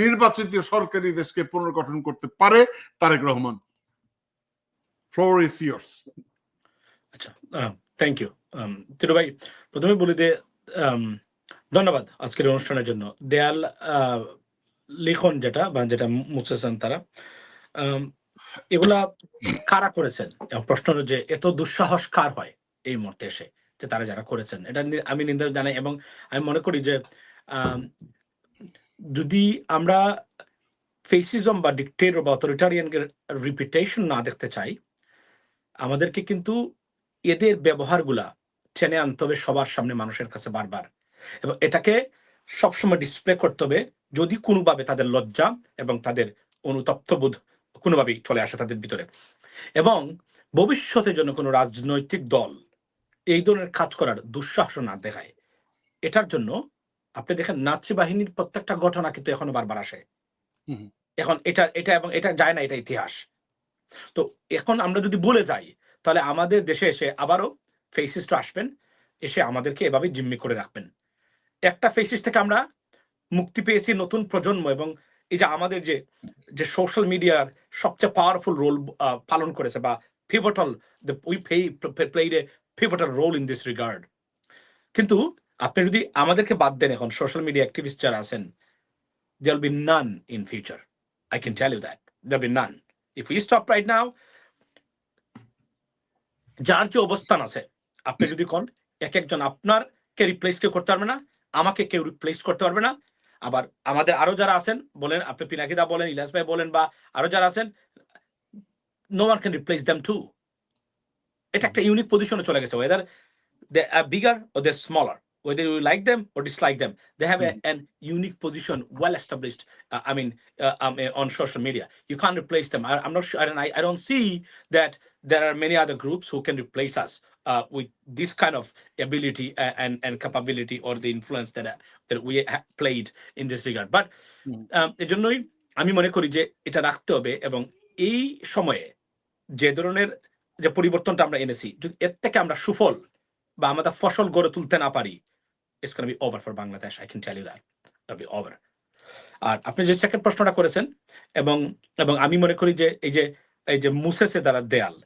নির্বাচিত সরকারি দেশকে পুনর্গঠন করতে পারে Tarek Rahman. Floor is yours আচ্ছা থ্যাংক ইউ তিরু ভাই, প্রথমে বলি যে ধন্যবাদ আজকের অনুষ্ঠানের জন্য। দেয়াল লিখন যেটা, বা যেটা মুছেছেন তারা এগুলা কারা করেছেন? প্রশ্ন হলো যে, এত দুঃসাহস কার হয় এই মুহূর্তে এসে যে তারা যারা করেছেন? এটা আমি নিন্দা জানাই এবং আমি মনে করি যে যদি আমরা ফেসিজম বা ডিকটেটর বা অথরিটারিয়ান রিপিটেশন না দেখতে চাই, আমাদেরকে কিন্তু এদের ব্যবহারগুলা টেনে আনতে হবে সবার সামনে মানুষের কাছে বারবার। এবং এটাকে সবসময় ডিসপ্লে করতে হবে যদি কোনোভাবে তাদের লজ্জা এবং তাদের অনুতপ্তবোধ কোনোভাবেই চলে আসে তাদের ভিতরে। এবং ভবিষ্যতে যেন কোনো রাজনৈতিক দল এই ধরনের কাজ করার দুঃসাহস না দেখায়, এটার জন্য আপনি দেখেন নাচি বাহিনীর প্রত্যেকটা ঘটনা কিন্তু এখনও বারবার আসে। এখন এটা এটা এবং এটা যায় না এটা ইতিহাস। তো এখন আমরা যদি বলে যাই তাহলে আমাদের দেশে এসে আবারও ফেসিস্ট আসবেন এসে আমাদেরকে এভাবে জিম্মি করে রাখবেন। একটা ফেসিস থেকে আমরা মুক্তি পেয়েছি নতুন প্রজন্ম এবং এই যে আমাদের যে যে সোশ্যাল মিডিয়ার সবচেয়ে পাওয়ারফুল রোল পালন করেছে বা pivotal we played a pivotal role in this regard কিন্তু আপনি যদি আমাদেরকে বাদ দেন এখন সোশ্যাল মিডিয়া অ্যাক্টিভিস্ট যারা আছেন there'll be none in future I tell you that there'll be none if you stop right now যার যে অবস্থান আছে, আপনি যদি কোন এক একজন আপনার কে রিপ্লেস কেউ করতে পারবে না, আমাকে কেউ রিপ্লেস করতে পারবে না। আবার আমাদের আরও যারা আছেন, বলেন, আপনি পিনাকিদা বলেন ইলাস ভাই বলেন, বা আরও যারা আছেন no one can replace them to এটা একটা ইউনিক পজিশনে চলে গেছে whether they are bigger or they smaller whether you like them or dislike them they have mm-hmm. a, an unique position well established uh, i mean uh, um, uh, on social media you can't replace them I, i'm not sure and I, I don't see that there are many other groups who can replace us uh, with this kind of ability and, and capability or the influence that uh, that we have played in this regard but um, এজন্যই আমি মনে করি যে এটা রাখতে হবে এবং এই সময়ে যে ধরনের যে পরিবর্তনটা আমরা এনেছি যদি এর থেকে আমরা সুফল বা আমাদের ফসল গড়ে তুলতে না পারি it's gonna be over for Bangladesh I can tell you that be over আর আপনি যে সেকেন্ড প্রশ্নটা করেছেন, এবং এবং আমি মনে করি যে এই যে এই যে মুসেসে দ্বারা দেয়াল,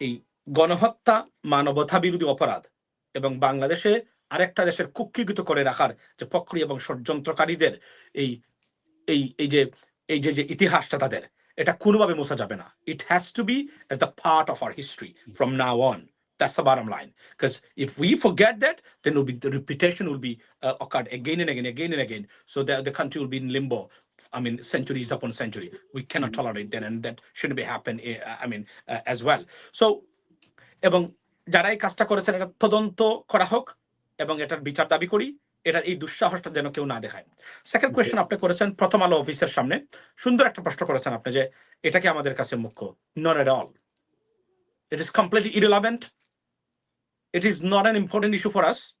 এই গণহত্যা মানবতা বিরোধী অপরাধ, এবং বাংলাদেশে আরেকটা দেশের কুক্ষিগত করে রাখার যে প্রক্রিয়া এবং ষড়যন্ত্রকারীদের এই এই এই যে এই যে যে ইতিহাসটা তাদের, এটা কোনোভাবে মোছা যাবে না। It has to be as the part of our history from now on That's the bottom line. Because if we forget that, then will be, the repetition will be uh, occurred again and again, again and again. So the, the country will be in limbo. I mean, centuries upon century. We cannot tolerate that, and that shouldn't be happen. uh, I mean, uh, as well. So, এবং যারা এই কাজটা করেছেন এটা তদন্ত করা হোক এবং এটার বিচার দাবি করি এটা এই দুঃসাহসটা যেন কেউ না দেখায় সেকেন্ড কোয়েশ্চেন আপনি করেছেন প্রথম আলো অফিসের সামনে সুন্দর একটা প্রশ্ন করেছেন আপনি যে এটা কি আমাদের কাছে মুখ্য not at all it is completely irrelevant it is not an important issue for us.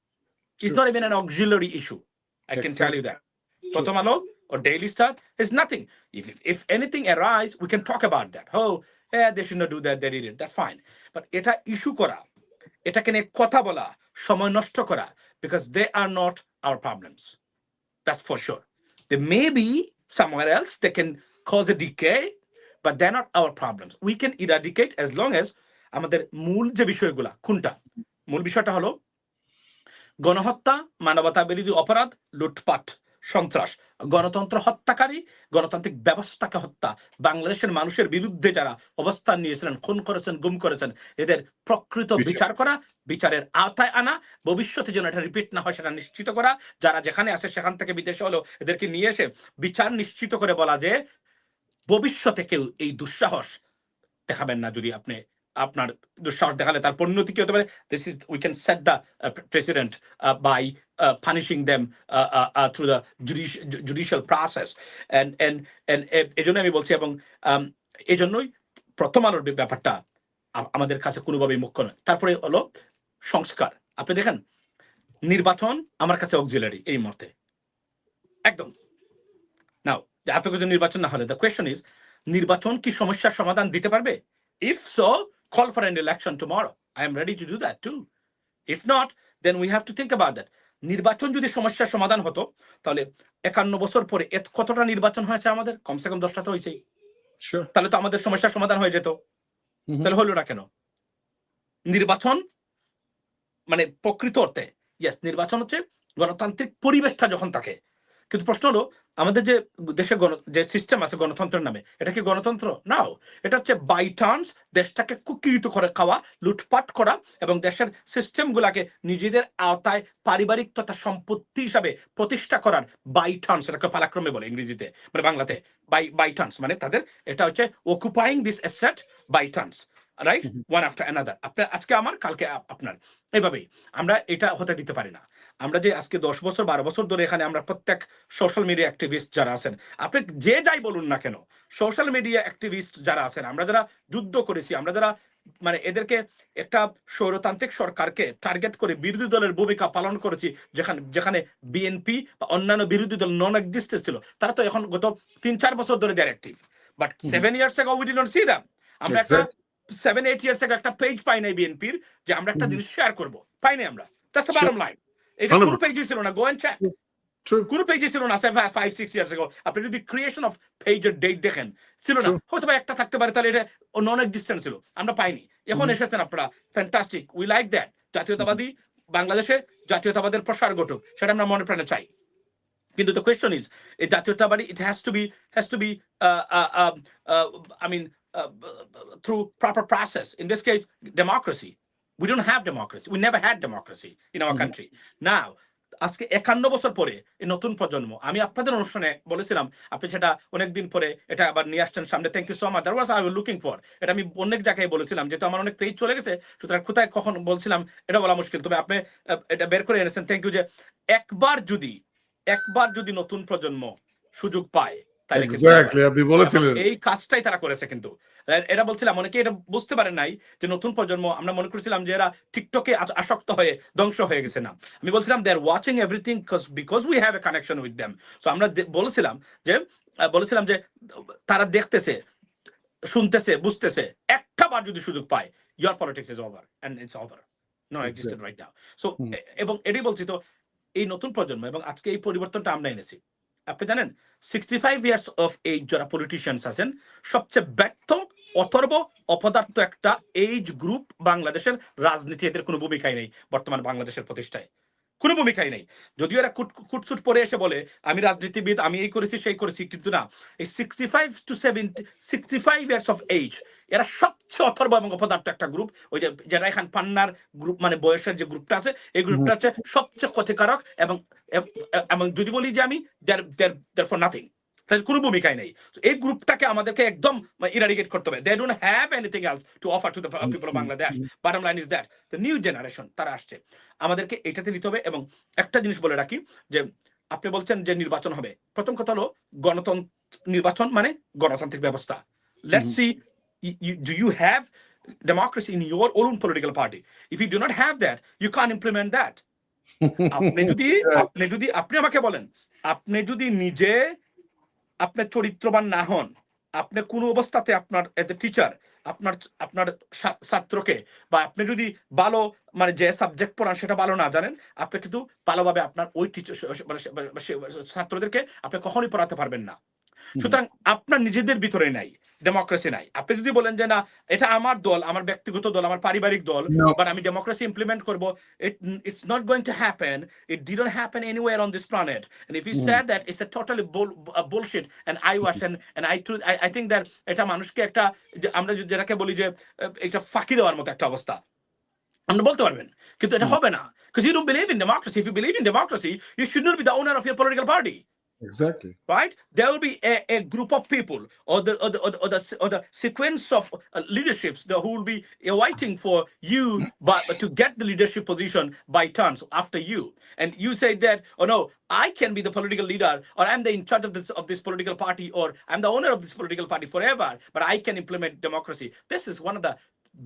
It's Sure. not even an auxiliary issue. I can tell you that. Pratham Alo or Daily Star is nothing. If if anything arise, we can talk about that. Oh, yeah, they should not do that. They did it. That's fine. But এটা issue করা এটাকে নিয়ে কথা বলা সময় নষ্ট করা because they are not our problems. That's for sure. They may be somewhere else. They can cause a decay, but they're not our problems. We can eradicate as long as আমাদের মূল যে বিষয়গুলা কোনটা মূল বিষয়টা হলো গণহত্যা মানবতা বিরোধী অপরাধ লুটপাট সন্ত্রাস। গণতন্ত্র হত্যাকারী গণতান্ত্রিক ব্যবস্থাকে হত্যা। বাংলাদেশের মানুষের বিরুদ্ধে যারা অবস্থান নিয়েছিলেন খুন করেছেন গুম করেছেন এদের প্রকৃত বিচার। করা বিচারের আওতায় আনা ভবিষ্যতে যেন এটা রিপিট না হয় সেটা নিশ্চিত করা। যারা যেখানে আসে সেখান থেকে বিদেশে হলো এদেরকে নিয়ে এসে বিচার নিশ্চিত করে বলা যে ভবিষ্যতে কেউ এই দুঃসাহস দেখাবেন না যদি আপনি আপনার দুঃসাহস দেখালে তার পরিণতি কি হতে পারে? This is we can set the president by punishing them through the judicial process and and and আমি বলছি এবং um, এই জন্যই প্রথম আলোর ব্যাপারটা আমাদের কাছে কোনোভাবেই মুখ্য নয়। তারপরে হলো সংস্কার। আপনি দেখেন নির্বাচন আমার কাছে অক্সিলারি এই মুহূর্তে। একদম। নাও আপনি নির্বাচন না হলে দ্য কোয়েশন ইজ নির্বাচন কি সমস্যার সমাধান দিতে পারবে? If so call for an election tomorrow. I am ready to do that too. If not, then we have to think about that. নির্বাচন যদি সমস্যার সমাধান হতো তাহলে একান্ন বছর পরে এত কতটা নির্বাচন হয়েছে আমাদের কমসে কম দশটা তো হয়েছেই Sure. তাহলে তো আমাদের সমস্যার সমাধান হয়ে যেত Mhm. তাহলে হলো না কেন নির্বাচন মানে প্রকৃত অর্থে ইয়েস নির্বাচন হচ্ছে গণতান্ত্রিক পরিবেশটা যখন থাকে কিন্তু প্রশ্ন হলো, আমাদের যে দেশে গণ, যে সিস্টেম আছে গণতন্ত্রের নামে, এটা কি গণতন্ত্র? নাও। এটা হচ্ছে বাই টার্নস দেশটাকে কুকিত করে খাওয়া, লুটপাট করা এবং দেশের সিস্টেম গুলাকে নিজেদের আওতায় পারিবারিক তথা সম্পত্তি হিসাবে প্রতিষ্ঠা করার বাই টার্নস এটাকে পালাক্রমে বলে ইংরেজিতে মানে বাংলাতে বাই বাই টার্নস মানে তাদের, এটা হচ্ছে occupying this asset by turns right. One after another আপনার আজকে আমার কালকে আপ- আপনার। এইভাবেই আমরা এটা হতে দিতে পারি না। আমরা যে আজকে দশ বছর বারো বছর ধরে এখানে আমরা প্রত্যেক সোশ্যাল মিডিয়া অ্যাক্টিভিস্ট যারা আছেন আপনি যে যাই বলুন না কেন সোশ্যাল মিডিয়া অ্যাক্টিভিস্ট যারা আছেন আমরা যারা যুদ্ধ করেছি আমরা যারা মানে এদেরকে একটা স্বৈরতান্ত্রিক সরকারকে টার্গেট করে বিরোধী দলের ভূমিকা পালন করেছি যেখানে যেখানে বিএনপি বা অন্যান্য বিরোধী দল নন এক্সিস্টেন্ট ছিল তারা তো এখন গত তিন চার বছর ধরে there active but seven years ago we did not see them আমরা একটা. সেভেন এইট ইয়ার্স আগে একটা পেজ পাই নাই বিএনপির যে আমরা একটা জিনিস শেয়ার করব। পাই নাই আমরা। That's the. বটম লাইন এটা কোনো পেজই ছিল না। গো এন্ড চেক কোনো পেজে ছিল না ফাইভ সিক্স ইয়ার্স আপনি যদি ক্রিয়েশন অফ পেজের ডেট দেখেন ছিল না। হয়তো বা একটা থাকতে পারে তাহলে এটা নন এক্সিস্টেন্ট ছিল। আমরা পাইনি। এখন. এসেছেন আপনারা। ফ্যান্টাস্টিক উই লাইক দ্যাট জাতীয়তাবাদী বাংলাদেশে জাতীয়তাবাদের প্রসার ঘটুক। সেটা আমরা মনে প্রাণে চাই। কিন্তু the question is এই জাতীয়তাবাদী has to be has to be uh, uh, um, uh, through proper process. In this case democracy. We don't have democracy. We never had democracy in our Mhm. country. Now আজকে একান্ন বছর পরে এই নতুন প্রজন্ম আমি আপনাদের অনুষ্ঠানে বলেছিলাম আপনি সেটা অনেকদিন পরে এটা আবার নিয়ে আসছেন সামনে। Thank you so much that was I looking for এটা আমি অনেক জায়গায় বলেছিলাম যেহেতু আমার অনেক পেজ চলে গেছে সুতরাং কোথায় কখন বলছিলাম এটা বলা মুশকিল। তবে আপনি এটা বের করে এনেছেন। থ্যাংক ইউ যে একবার যদি একবার যদি নতুন প্রজন্ম সুযোগ পায় তাহলে আপনি বলেছিলেন। এই কাজটাই তারা করেছে কিন্তু। এ- এরা বলছিলাম অনেকে এটা বুঝতে পারেন নাই যে নতুন প্রজন্ম আমরা মনে করেছিলাম যে এরা টিকটকে আসক্ত হয়ে ধ্বংস হয়ে গেছে না। আমি বলছিলাম they are watching everything because we have a connection with them so আমরা বলেছিলাম যে বলেছিলাম যে তারা দেখতেছে শুনতেছে বুঝতেছে। একটা বার যদি সুযোগ পায় yeah politics is over and it's over no existed right now so এবং এটাই বলছি তো এই নতুন প্রজন্ম এবং আজকে এই পরিবর্তনটা আমরা এনেছি। আপনি জানেন sixty five years of age যারা পলিটিশিয়ানস আছেন, সবচেয়ে ব্যর্থ, অথর্ব, অপদার্থ একটা এইজ গ্রুপ বাংলাদেশের রাজনীতি এদের কোনো ভূমিকাই নেই বর্তমান বাংলাদেশের প্রতিষ্ঠায়। কোনো ভূমিকাই নেই। যদিও এরা কুটসুট পরে এসে বলে আমি রাজনীতিবিদ আমি এই করেছি সেই করেছি কিন্তু না। এই sixty five to seventy sixty five years of age এরা সবচেয়ে অথর্ব এবং অপদার্থ একটা গ্রুপ ওই যে যারা এখান পান্নার গ্রুপ মানে বয়সের যে গ্রুপটা আছে এই গ্রুপটা হচ্ছে সবচেয়ে ক্ষতিকারক এবং এব- যদি বলি যে আমি দেয়ার ফর নাথিং তাদের কোনো ভূমিকাই নেই। এই গ্রুপটাকে আমাদেরকে একদম ইরাডিকেট করতে হবে। They don't have anything else to offer to the people of Bangladesh bottom line is that the new generation তারা আসছে। আমাদেরকে এটাতে নিতে হবে এবং একটা জিনিস বলে রাখি যে আপনি বলছেন যে নির্বাচন হবে। প্রথম কথা হলো গণতন্ত্র নির্বাচন মানে গণতান্ত্রিক ব্যবস্থা। Let's see do you have democracy in your own political party? If you do not have that you can't implement that. আপনি যদি আপনি যদি আপনি আমাকে বলেন আপনি যদি নিজে আপনার চরিত্রবান না হন, আপনি কোনো অবস্থাতে আপনার এতে টিচার আপনার আপনার ছাত্রকে বা আপনি যদি ভালো মানে যে সাবজেক্ট পড়ান সেটা ভালো না জানেন, আপনি কিন্তু ভালোভাবে আপনার ওই টিচার ছাত্রদেরকে আপনি কখনোই পড়াতে পারবেন না। সুতরাং আপনার নিজেদের ভিতরে নাই ডেমোক্রেসি নাই। আপনি যদি বলেন যে না এটা আমার দল আমার ব্যক্তিগত দল আমার পারিবারিক দল বা আমি ডেমোক্রেসি ইমপ্লিমেন্ট করব it it's not going to happen it did not happen anywhere on this planet and if you say that it's a totally bullshit and eye wash and I true I think that এটা মানুষকে একটা আমরা যদি যেটাকে বলি যে এটা ফাঁকি দেওয়ার মতো একটা অবস্থা। আপনি বলতে পারবেন কিন্তু এটা হবে না। Because you don't believe in democracy. If you believe in democracy you should not be the owner of your political party Exactly. right? There will be a, a group of people or the or the, or the, or the, or the sequence of uh, leaderships that who will be waiting for you but to get the leadership position by turns after you. And you say that, oh no, I can be the political leader or I'm the in charge of this of this political party or I'm the owner of this political party forever, but I can implement democracy. This is one of the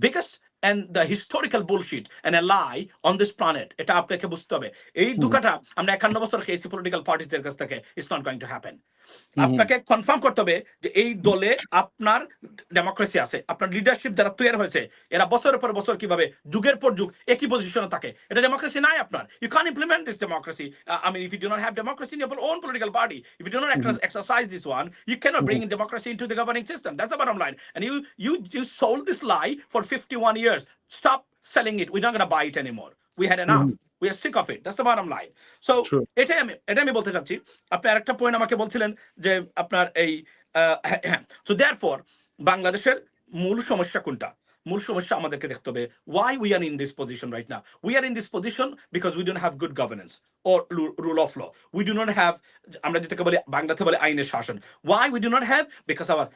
biggest and the historical bullshit and a lie on this planet. এটা আপনাকে বুঝতে হবে। এই দুঃখটা আমরা একান্ন বছর খেয়েছি পলিটিক্যাল পার্টিদের কাছ থেকে it's not going to happen আপনাকে কনফার্ম করতে হবে যে এই দলে আপনার ডেমোক্রেসি আছে আপনার লিডারশিপ যারা তৈরি হয়েছে এরা বছরের পর বছর কীভাবে যুগের পর যুগ একই পজিশনে থাকে এটা ডেমোক্রেসি নাই আপনার you can implement this democracy I mean if you do not have democracy in your own political party if you do not exercise this one you cannot bring in democracy into the governing system that's the bottom line and you you you sold this lie for 51 years stop selling it we're not going to buy it anymore we had are sick of it that's the bottom line so True. এটাই আমি এটাই আমি বলতে চাচ্ছি আপনি আরেকটা point আমাকে বলছিলেন যে আপনার এই সো দেয়ার ফর বাংলাদেশের মূল সমস্যা কোনটা মূল সমস্যা আমাদেরকে দেখতে হবে why we are in this position right now we are in this position because we don't have good governance or ru- rule of law. We do not have, আমরা যেটাকে বলি বাংলাতে বলে আইনের শাসন. Why we do not have? Because our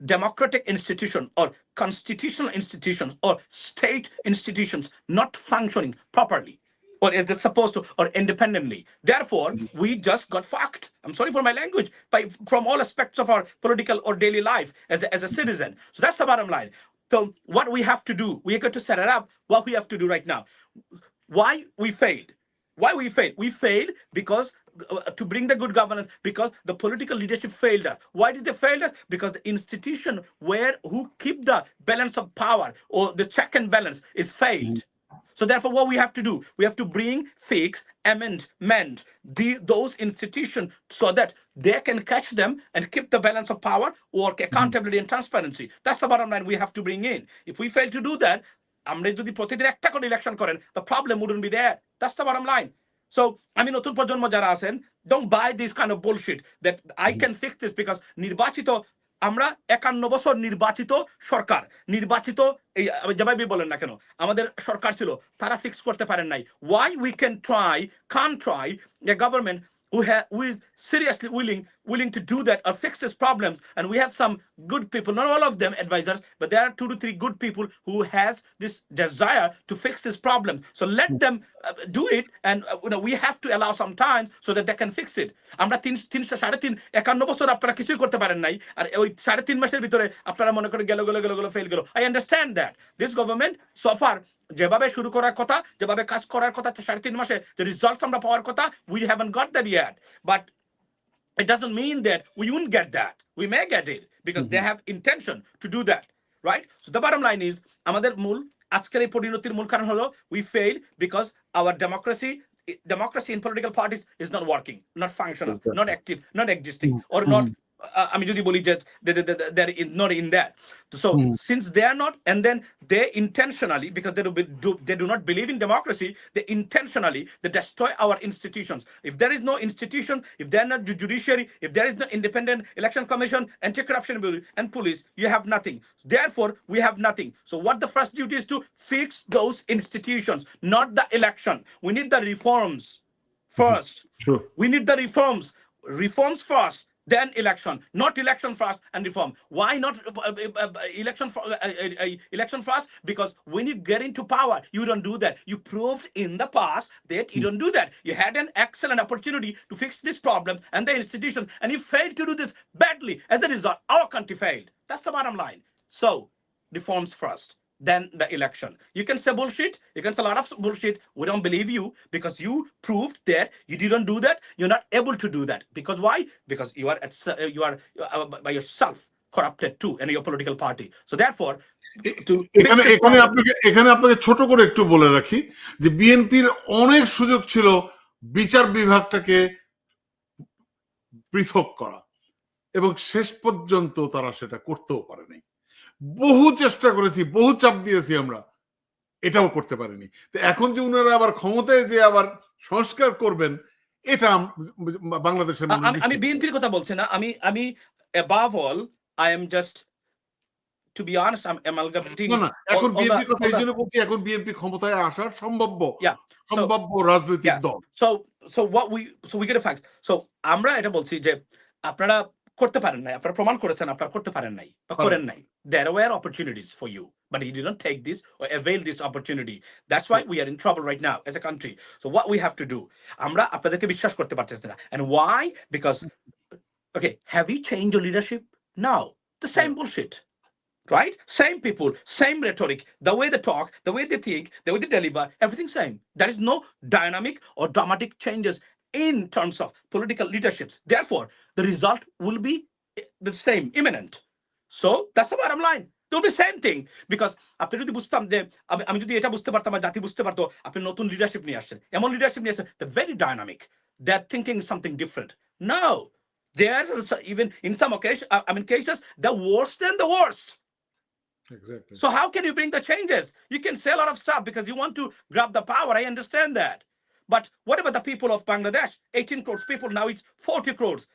democratic institution or constitutional institutions or state institutions not functioning properly or as they're supposed to or independently. Therefore, we just got fucked. I'm sorry for my language, by from all aspects of our political or daily life as a, as a citizen. So that's the bottom line. So what we have to do, we got to set it up. What we have to do right now. Why we failed? Why we failed? We failed because uh, to bring the good governance because the political leadership failed us. Why did they fail us? Because the institution where who keep the balance of power or the check and balance is failed. So therefore, what we have to do, we have to bring, fix, amend, mend the, those institutions so that they can catch them and keep the balance of power, work accountability and transparency. That's the bottom line we have to bring in. If we fail to do that, আমরা যদি প্রতিদিন একটা করে election করেন the problem wouldn't be there. That's the bottom line. So আমি নতুন প্রজন্ম যারা আছেন don't buy this kind of bullshit that I can fix this because নির্বাচিত আমরা একান্ন বছর নির্বাচিত সরকার। নির্বাচিত এই, যেভাবে বলেন না কেন, আমাদের সরকার ছিল, তারা ফিক্স করতে পারেন নাই। Why we can try can try government government who, ha- who is seriously willing willing to do that or fix these problems and we have some good people not all of them advisors but there are two to three good people who has this desire to fix this problem so let them uh, do it and uh, you know we have to allow some time so that they can fix it আমরা তিন তিনশো সাড়ে তিন একান্ন বছর আপনারা কিছুই করতে পারেন নাই আর ওই সাড়ে তিন মাসের ভিতরে আপনারা মনে করেন গেল গেল গেল গেল ফেল গেল I understand that this government suffer যেভাবে শুরু করার কথা যেভাবে কাজ করার কথা সাড়ে তিন মাসে যে রিজাল্টস আমরা পাওয়ার কথা we haven't got that year but it doesn't mean that we won't get that. We may get it because they have intention to do that, right? So the bottom line is আমাদের মূল আজকের এই পরিণতির মূল কারণ হলো we failed because our democracy democracy in political parties is not working, not functional, Exactly. not active, not existing, or not. Uh, আমি যদি বলি যে they- they- they- they're in- not in that. So since they are not, and then they intentionally, because they do, do they do not believe in democracy, they intentionally they destroy our institutions. If there is no institution, if they're not ju- judiciary, if there is no independent election commission, anti-corruption bureau, and police, you have nothing. Therefore, we have nothing. So what the first duty is to fix those institutions, not the election. We need the reforms first. Sure. We need the reforms. Reforms first, then election. Not election first and reform. Why not uh, uh, uh, uh, uh election for, uh, election first? Because when you get into power, you don't do that. You proved in the past that you hmm. don't do that. You had an excellent opportunity to fix this problem and the institutions, and you failed to do this badly. As a result, our country failed. That's the bottom line. So, reforms first. Then the election. You can say bullshit. You can say a lot of bullshit. We don't believe you because you proved that you didn't do that. You're not able to do that. Because why? Because you are at, uh, you are uh, by yourself corrupted too in your political party. So therefore, to এখানে এখানে আপনাকে এখানে আপনাকে ছোট করে একটু বলে রাখি যে বিএনপির অনেক সুযোগ ছিল বিচার বিভাগটাকে পৃথক করা এবং শেষ পর্যন্ত তারা সেটা করতেও পারেনি বহু চেষ্টা করেছি বহু চাপ দিয়েছি আমরা এটাও করতে পারিনি তো এখন যে উনারা আবার ক্ষমতায় যে আবার সংস্কার করবেন এটা বাংলাদেশের আমি বিএনপির কথা বলছি না আমি আমি honest I'm amalgamating না না এখন কথা এই জন্য বলছি এখন বিএনপি ক্ষমতায় আসার সম্ভাব্য Yeah. So- সম্ভাব্য রাজনৈতিক. দল fact আমরা এটা বলছি যে আপনারা করতে পারেন নাই আপনারা প্রমাণ করেছেন আপনারা করতে পারেন নাই বা করেন নাই there were opportunities for you but you didn't take this or avail this opportunity that's why we are in trouble right now as a country so what we have to do আমরা আপনাদেরকে বিশ্বাস করতে পারতেছি না and why because okay have you changed your leadership no the same bullshit right? Same people, same rhetoric, the way they talk, the way they think, the way they deliver, everything same. There is no dynamic or dramatic changes in terms of political leaderships. Therefore, the result will be eh, the same, imminent. So that's the bottom line. It will be same thing because আপনি যদি বুঝতাম যে আমি আমি যদি এটা বুঝতে পারতাম আর জাতি বুঝতে পারতো আপনি নতুন লিডারশিপ নিয়ে আসছেন এমন লিডারশিপ নিয়ে আসছেন the very dynamic they are thinking something different no they are even in some occasion I mean cases the worst than the worst Exactly. so how can you bring the changes? You can say a lot of stuff because you want to grab the power. I understand that. But what about the people of Bangladesh? 18 crores people, now it's 40 crores.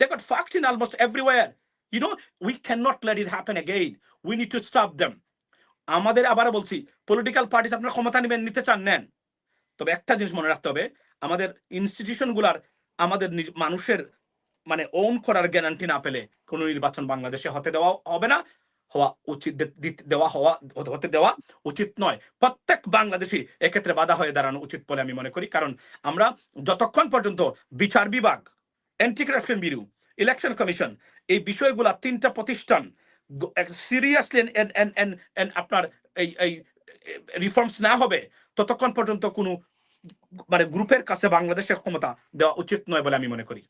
They got fucked in almost everywhere. You know, we cannot let it happen again. We need to stop them. আমাদের আবার বলছি political parties আপনার ক্ষমতা নেবেন নিতে চান নেন তবে একটা জিনিস মনে রাখতে হবে আমাদের ইনস্টিটিউশনগুলার আমাদের মানুষের মানে ওন করার গ্যারান্টি না পেলে কোনো নির্বাচন বাংলাদেশে হতে দেওয়া হবে না হওয়া উচিত দেওয়া হওয়া, হতে- দেওয়া উচিত নয়। প্রত্যেক বাংলাদেশি এক্ষেত্রে বাধা হয়ে দাঁড়ানো উচিত বলে আমি মনে করি। কারণ আমরা যতক্ষণ পর্যন্ত বিচার বিভাগ anti corruption bureau election commission এই বিষয়গুলা তিনটা প্রতিষ্ঠান সিরিয়াসলি আপনার এই এই রিফর্মস না হবে, ততক্ষণ পর্যন্ত কোনো মানে গ্রুপের কাছে বাংলাদেশের ক্ষমতা দেওয়া উচিত নয় বলে আমি মনে করি।